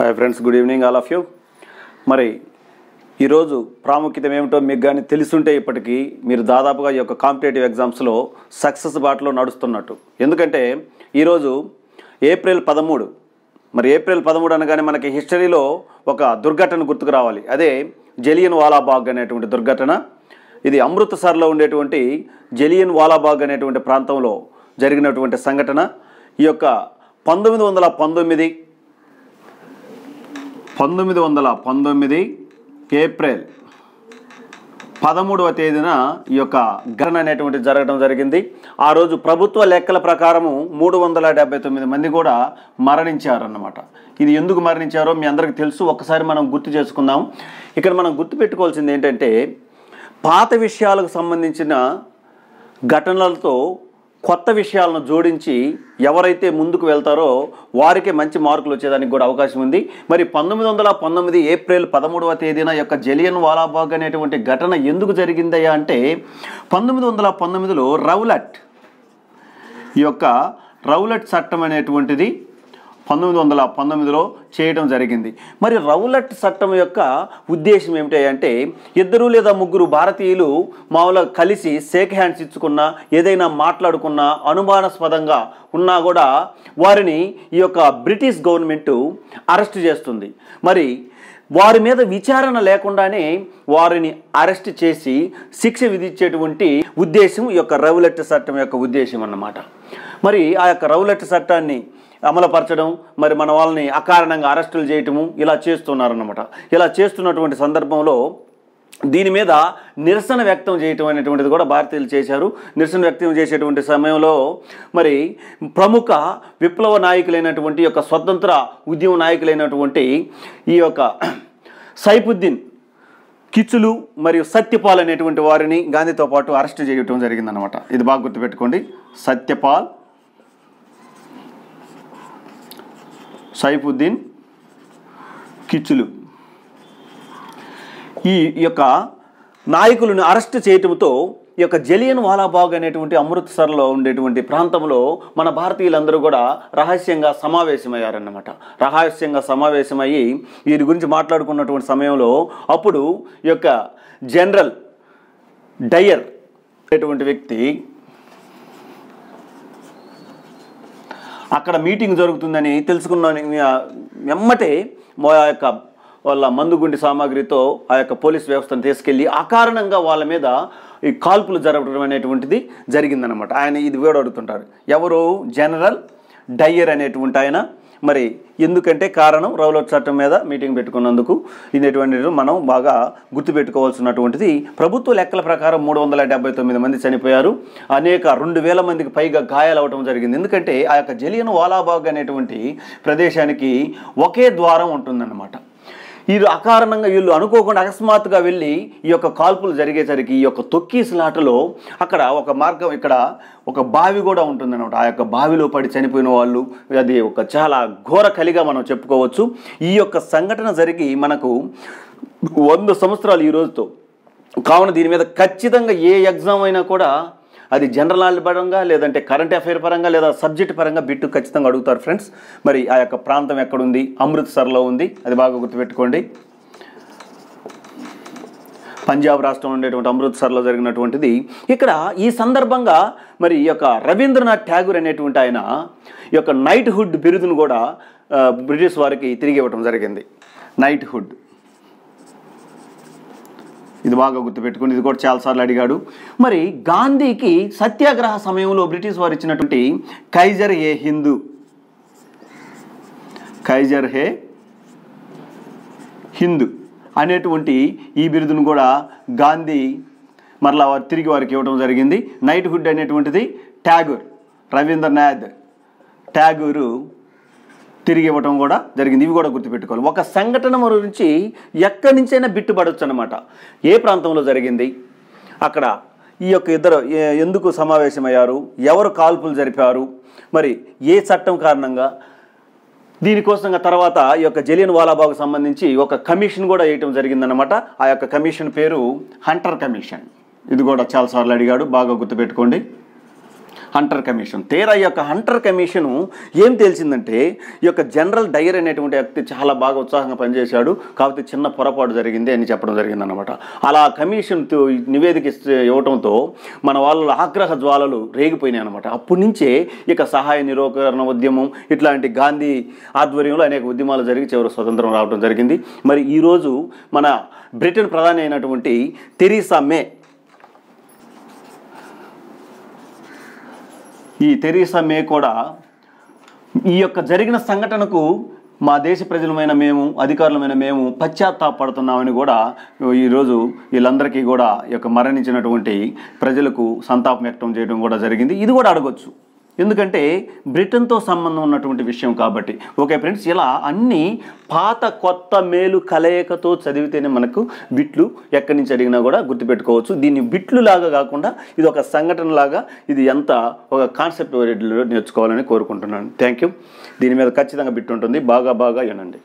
Hi friends good evening all of you మరి ఈరోజు ప్రాముఖ్యత ఏమిటో మీకు కానీ తెలుసుంటే ఇప్పటికీ మీరు దాదాపుగా ఈ యొక్క కాంపిటేటివ్ ఎగ్జామ్స్లో సక్సెస్ బాటలో నడుస్తున్నట్టు. ఎందుకంటే ఈరోజు ఏప్రిల్ పదమూడు మరి ఏప్రిల్ పదమూడు అనగానే మనకి హిస్టరీలో ఒక దుర్ఘటన గుర్తుకు రావాలి. అదే జలియన్ వాలాబాగ్ అనేటువంటి దుర్ఘటన. ఇది అమృత్సర్లో ఉండేటువంటి జలియన్ వాలాబాగ్ అనేటువంటి ప్రాంతంలో జరిగినటువంటి సంఘటన. ఈ యొక్క పంతొమ్మిది వందల పంతొమ్మిది పంతొమ్మిది వందల పంతొమ్మిది ఏప్రిల్ పదమూడవ తేదీన ఈ యొక్క గణన అనేటువంటి జరగడం జరిగింది. ఆ రోజు ప్రభుత్వ లెక్కల ప్రకారము మూడు వందల డెబ్బై తొమ్మిది మంది కూడా మరణించారన్నమాట. ఇది ఎందుకు మరణించారో మీ అందరికీ తెలుసు. ఒక్కసారి మనం గుర్తు చేసుకుందాం. ఇక్కడ మనం గుర్తు పెట్టుకోవాల్సింది ఏంటంటే పాత విషయాలకు సంబంధించిన ఘటనలతో కొత్త విషయాలను జోడించి ఎవరైతే ముందుకు వెళ్తారో వారికి మంచి మార్కులు వచ్చేదానికి కూడా అవకాశం ఉంది. మరి పంతొమ్మిది వందల పంతొమ్మిది ఏప్రిల్ పదమూడవ తేదీన యొక్క జలియన్ వాలాబాగ్ అనేటువంటి ఘటన ఎందుకు జరిగిందయ్యా అంటే పంతొమ్మిది వందల పంతొమ్మిదిలో రౌలట్ ఈ యొక్క రౌలట్ చట్టం అనేటువంటిది పంతొమ్మిది వందల పంతొమ్మిదిలో చేయడం జరిగింది. మరి రౌలట్ చట్టం యొక్క ఉద్దేశం ఏమిటి అంటే ఇద్దరు లేదా ముగ్గురు భారతీయులు మామూలుగా కలిసి షేక్ హ్యాండ్స్ ఇచ్చుకున్నా ఏదైనా మాట్లాడుకున్నా అనుమానాస్పదంగా ఉన్నా కూడా వారిని ఈ యొక్క బ్రిటిష్ గవర్నమెంట్ అరెస్ట్ చేస్తుంది. మరి వారి మీద విచారణ లేకుండానే వారిని అరెస్ట్ చేసి శిక్ష విధించేటువంటి ఉద్దేశం ఈ యొక్క రౌలట్ చట్టం యొక్క ఉద్దేశం అన్నమాట. మరి ఆ యొక్క రౌలట్ చట్టాన్ని అమలుపరచడం మరి మన వాళ్ళని అకారణంగా అరెస్టులు చేయటము ఇలా చేస్తున్నారన్నమాట. ఇలా చేస్తున్నటువంటి సందర్భంలో దీని మీద నిరసన వ్యక్తం చేయటం అనేటువంటిది కూడా భారతీయులు చేశారు. నిరసన వ్యక్తం చేసేటువంటి సమయంలో మరి ప్రముఖ విప్లవ నాయకులైనటువంటి యొక్క స్వతంత్ర ఉద్యమ నాయకులైనటువంటి ఈ యొక్క సైఫుద్దీన్ కిచ్చులు మరియు సత్యపాల్ అనేటువంటి వారిని గాంధీతో పాటు అరెస్ట్ చేయటం జరిగిందనమాట ఇది బాగా గుర్తుపెట్టుకోండి. సత్యపాల్ సైఫుద్దీన్ కిచ్చులు. ఈ యొక్క నాయకులను అరెస్ట్ చేయటంతో ఈ యొక్క జలియన్ వాలాబాగ్ అనేటువంటి అమృత్సర్లో ఉండేటువంటి ప్రాంతంలో మన భారతీయులందరూ కూడా రహస్యంగా సమావేశమయ్యారన్నమాట. రహస్యంగా సమావేశమయ్యి వీరి గురించి మాట్లాడుకున్నటువంటి సమయంలో అప్పుడు ఈ యొక్క జనరల్ డయర్ అనేటువంటి వ్యక్తి అక్కడ మీటింగ్ జరుగుతుందని తెలుసుకున్నాను. వెమ్మటే మా యొక్క వాళ్ళ మందుగుండి సామాగ్రితో ఆ యొక్క పోలీస్ వ్యవస్థను తీసుకెళ్ళి అకారణంగా వాళ్ళ మీద ఈ కాల్పులు జరగడం అనేటువంటిది జరిగిందనమాట ఆయన ఇది వేడు అడుగుతుంటారు ఎవరు? జనరల్ డయ్యర్ అనేటువంటి ఆయన. మరి ఎందుకంటే కారణం రౌలట్ చట్టం మీద మీటింగ్ పెట్టుకున్నందుకు ఇటువంటి మనం బాగా గుర్తుపెట్టుకోవాల్సినటువంటిది ప్రభుత్వ లెక్కల ప్రకారం మూడు వందల డెబ్బై తొమ్మిది మంది చనిపోయారు. అనేక రెండు వేల మందికి పైగా గాయాలవటం జరిగింది. ఎందుకంటే ఆ యొక్క జలియన్ వాలాబాగ్ అనేటువంటి ప్రదేశానికి ఒకే ద్వారం ఉంటుందన్నమాట. వీరు అకారణంగా వీళ్ళు అనుకోకుండా అకస్మాత్తుగా వెళ్ళి ఈ యొక్క కాల్పులు జరిగేసరికి ఈ యొక్క తొక్కీసులాటలో అక్కడ ఒక మార్గం ఇక్కడ ఒక బావి కూడా ఉంటుందన్నమాట. ఆ యొక్క బావిలో పడి చనిపోయిన వాళ్ళు అది ఒక చాలా ఘోర కలిగా మనం చెప్పుకోవచ్చు. ఈ యొక్క సంఘటన జరిగి మనకు వంద సంవత్సరాలు ఈ రోజుతో. కావున దీని మీద ఖచ్చితంగా ఏ ఎగ్జామ్ అయినా కూడా అది జనరల్ నాలెడ్జ్ పరంగా లేదంటే కరెంట్ అఫైర్ పరంగా లేదా సబ్జెక్ట్ పరంగా బిట్టు ఖచ్చితంగా అడుగుతారు ఫ్రెండ్స్ మరి ఆ యొక్క ప్రాంతం ఎక్కడుంది? అమృత్సర్లో ఉంది. అది బాగా గుర్తుపెట్టుకోండి. పంజాబ్ రాష్ట్రంలో ఉండేటువంటి అమృత్సర్లో జరిగినటువంటిది. ఇక్కడ ఈ సందర్భంగా మరి ఈ యొక్క రవీంద్రనాథ్ ఠాగూర్ అనేటువంటి ఆయన ఈ యొక్క నైట్హుడ్ బిరుదును కూడా బ్రిటిష్ వారికి తిరిగి ఇవ్వడం జరిగింది. నైట్హుడ్ ఇది బాగా గుర్తుపెట్టుకుని ఇది కూడా చాలాసార్లు అడిగాడు. మరి గాంధీకి సత్యాగ్రహ సమయంలో బ్రిటిష్ వారు ఇచ్చినటువంటి కైజర్ ఏ హిందూ? కైజర్ హే హిందూ అనేటువంటి ఈ బిరుదును కూడా గాంధీ మరలా వారు తిరిగి వారికి ఇవ్వడం జరిగింది. నైట్ హుడ్ అనేటువంటిది ట్యాగూర్ రవీంద్రనాథ్ ట్యాగూరు తిరిగి ఇవ్వటం కూడా జరిగింది. ఇవి కూడా గుర్తుపెట్టుకోవాలి. ఒక సంఘటన గురించి ఎక్కడి నుంచైనా బిట్టుపడవచ్చు అనమాట ఏ ప్రాంతంలో జరిగింది? అక్కడ ఈ యొక్క ఇద్దరు ఎందుకు సమావేశమయ్యారు? ఎవరు కాల్పులు జరిపారు? మరి ఏ చట్టం కారణంగా? దీనికోసంగా తర్వాత ఈ యొక్క జలియన్ వాలాబాగ్ సంబంధించి ఒక కమిషన్ కూడా వేయటం జరిగిందనమాట ఆ యొక్క కమిషన్ పేరు హంటర్ కమిషన్. ఇది కూడా చాలాసార్లు అడిగాడు. బాగా గుర్తుపెట్టుకోండి. Hunter commission. తీరా ఈ యొక్క హంటర్ కమిషను ఏం తెలిసిందంటే ఈ యొక్క జనరల్ డైర్ అనేటువంటి వ్యక్తి చాలా బాగా ఉత్సాహంగా పనిచేశాడు. కాకపోతే చిన్న పొరపాటు జరిగింది అని చెప్పడం జరిగింది అనమాట అలా కమిషన్ నివేదిక ఇవ్వడంతో ఇవ్వటంతో మన వాళ్ళ ఆగ్రహ జ్వాలలు రేగిపోయినాయి అనమాట అప్పటి నుంచే ఇక సహాయ నిరోకరణ ఉద్యమం ఇట్లాంటి గాంధీ ఆధ్వర్యంలో అనేక ఉద్యమాలు జరిగి చివరి స్వతంత్రం రావడం జరిగింది. మరి ఈరోజు మన బ్రిటన్ ప్రధాని అయినటువంటి తెరీసా మే ఈ తెరీసా మే కూడా ఈ యొక్క జరిగిన సంఘటనకు మా దేశ ప్రజలమైన మేము అధికారులమైన మేము పశ్చాత్తాపడుతున్నామని కూడా ఈరోజు వీళ్ళందరికీ కూడా ఈ యొక్క మరణించినటువంటి ప్రజలకు సంతాపం వ్యక్తం చేయడం కూడా జరిగింది. ఇది కూడా అడగొచ్చు. ఎందుకంటే బ్రిటన్తో సంబంధం ఉన్నటువంటి విషయం కాబట్టి. ఓకే ఫ్రెండ్స్ ఇలా అన్ని పాత కొత్త మేలు కలయికతో చదివితేనే మనకు బిట్లు ఎక్కడి నుంచి అడిగినా కూడా గుర్తుపెట్టుకోవచ్చు. దీన్ని బిట్లు లాగా కాకుండా ఇది ఒక సంఘటన లాగా ఇది ఎంత ఒక కాన్సెప్ట్ ఓరియంటెడ్లో నేర్చుకోవాలని కోరుకుంటున్నాను. థ్యాంక్ యూ దీని మీద ఖచ్చితంగా బిట్ ఉంటుంది. బాగా బాగా వినండి.